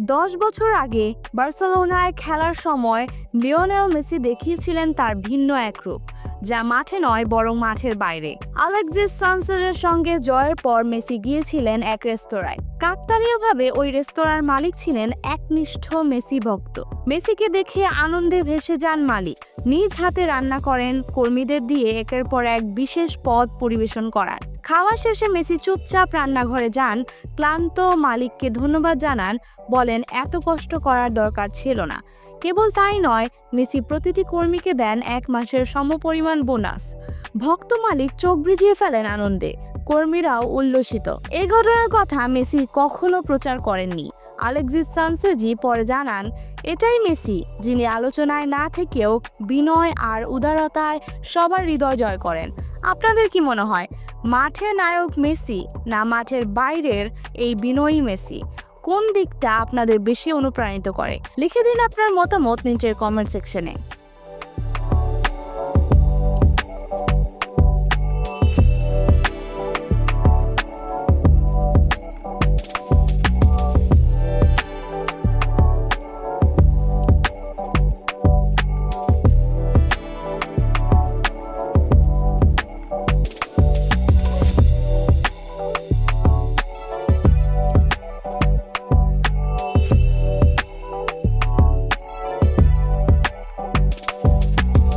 দশ বছর আগে বার্সেলোনায় খেলার সময় লিওনেল মেসি দেখিয়েছিলেন তার ভিন্ন এক রূপ। যা মাঠে নয়, বরং মাঠের বাইরে। আলেক্সিস সানসেজের সঙ্গে জয়ের পর মেসি গিয়েছিলেন এক রেস্তোরাঁয়। কাকতালীয়ভাবে ওই রেস্তোরাঁর মালিক ছিলেন একনিষ্ঠ মেসি ভক্ত। মেসিকে দেখে আনন্দে ভেসে যান মালিক। নিজ হাতে রান্না করেন, কর্মীদের দিয়ে একের পর এক বিশেষ পদ পরিবেশন করার। খাওয়া শেষে মেসি চুপচাপ রান্নাঘরে যান, ক্লান্ত মালিককে ধন্যবাদ জানান, বলেন, এত কষ্ট করার দরকার ছিল না। কেবল তাই নয়, মেসি প্রতিটি কর্মীকে দেন এক মাসের সমপরিমাণ বোনাস। ভক্ত মালিক চোখ ভিজিয়ে ফেলেন আনন্দে। কর্মীরাও উল্লসিত। এ ঘটনার কথা মেসি কখনো প্রচার করেননি। আলেক্সিস সানসেজি পরে জানান, এটাই মেসি, যিনি আলোচনায় না থেকেও বিনয় আর উদারতায় সবার হৃদয় জয় করেন। আপনাদের কি মনে হয় মাঠের নায়ক মেসি না মাঠের বাইরের এই বিনয়ী মেসি? কোন দিকটা আপনাদের বেশি অনুপ্রাণিত করে? লিখে দিন আপনার মতামত নিচের কমেন্ট সেকশনে